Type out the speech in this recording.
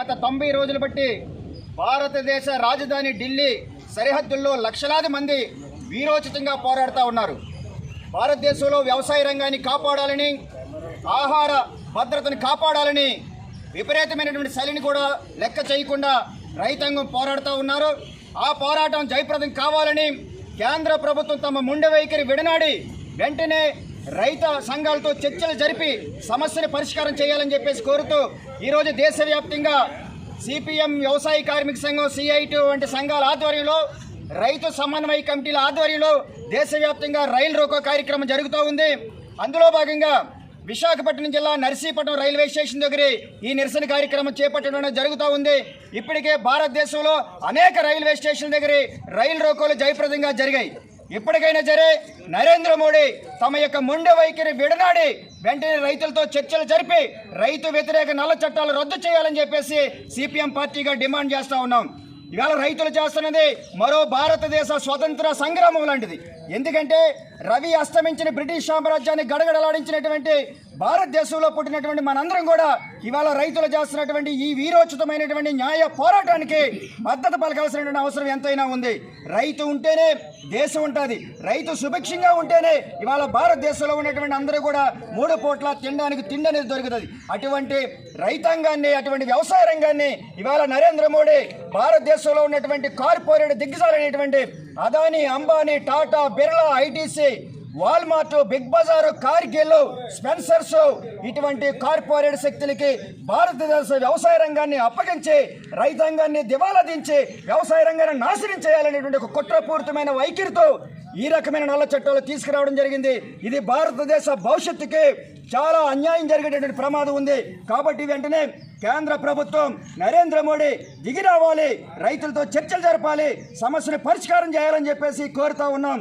గత తొంభై రోజులు బట్టి భారతదేశ రాజధాని ఢిల్లీ సరిహద్దుల్లో లక్షలాది మంది వీరోచితంగా పోరాడుతూ ఉన్నారు. భారతదేశంలో వ్యవసాయ రంగాన్ని కాపాడాలని ఆహార భద్రతను కాపాడాలని విపరీతమైనటువంటి చలిని కూడా లెక్క చేయకుండా రైతాంగం పోరాడుతూ ఉన్నారు. ఆ పోరాటం జయప్రదం కావాలని కేంద్ర ప్రభుత్వం తమ ముండె వైఖరి విడనాడి వెంటనే రైత సంఘాలతో చర్చలు జరిపి సమస్యను పరిష్కారం చేయాలని చెప్పేసి కోరుతూ ఈరోజు దేశవ్యాప్తంగా సిపిఎం వ్యవసాయ కార్మిక సంఘం సిఐటి వంటి సంఘాల ఆధ్వర్యంలో రైతు సమన్వయ కమిటీల ఆధ్వర్యంలో దేశవ్యాప్తంగా రైలు రోకో కార్యక్రమం జరుగుతూ ఉంది. అందులో భాగంగా విశాఖపట్నం జిల్లా నర్సీపట్నం రైల్వే స్టేషన్ దగ్గర ఈ నిరసన కార్యక్రమం చేపట్టడం జరుగుతూ ఉంది. ఇప్పటికే భారతదేశంలో అనేక రైల్వే స్టేషన్ల దగ్గర రైలు రోకోలు జయప్రదంగా జరిగాయి. ఇప్పటికైనా సరే నరేంద్ర మోడీ తమ యొక్క మొండె వైఖరి విడనాడి వెంటనే రైతులతో చర్చలు జరిపి రైతు వ్యతిరేక నల్ల చట్టాలు రద్దు చేయాలని చెప్పేసి సిపిఎం పార్టీగా డిమాండ్ చేస్తూ ఉన్నాం. ఇవాళ రైతులు చేస్తున్నది మరో భారతదేశ స్వతంత్ర సంగ్రామం లాంటిది. ఎందుకంటే రవి అస్తమించిన బ్రిటిష్ సామ్రాజ్యాన్ని గడగడలాడించినటువంటి భారతదేశంలో పుట్టినటువంటి మనందరం కూడా ఇవాళ రైతులు చేస్తున్నటువంటి ఈ వీరోచితమైనటువంటి న్యాయ పోరాటానికి మద్దతు పలకాల్సినటువంటి అవసరం ఎంతైనా ఉంది. రైతు ఉంటేనే దేశం ఉంటుంది. రైతు సుభిక్షంగా ఉంటేనే ఇవాళ భారతదేశంలో ఉన్నటువంటి అందరూ కూడా మూడు పూట్ల తినడానికి తిండి అనేది దొరుకుతుంది. అటువంటి రైతాంగాన్ని అటువంటి వ్యవసాయ రంగాన్ని ఇవాళ నరేంద్ర మోడీ భారతదేశంలో ఉన్నటువంటి corporate దిగ్గజాలైనటువంటి Adani Ambani Tata Birla ITC Walmart Big Bazaar Cargill Spencer's ఇటువంటి కార్పొరేట్ శక్తులకి భారతదేశ వ్యవసాయ రంగాన్ని అప్పగించి రైతాంగాన్ని దివాలా దించి వ్యవసాయ రంగాన్ని నాశనం చేయాలనేటువంటి ఒక కుట్రపూరితమైన వైఖరితో ఈ రకమైన నల్ల చట్టాలు తీసుకురావడం జరిగింది. ఇది భారతదేశ భవిష్యత్తుకి చాలా అన్యాయం జరిగేటటువంటి ప్రమాదం ఉంది. కాబట్టి వెంటనే కేంద్ర ప్రభుత్వం నరేంద్ర మోడీ దిగి రావాలి. రైతులతో చర్చలు జరపాలి. సమస్యను పరిష్కారం చేయాలని చెప్పేసి కోరుతా ఉన్నాం.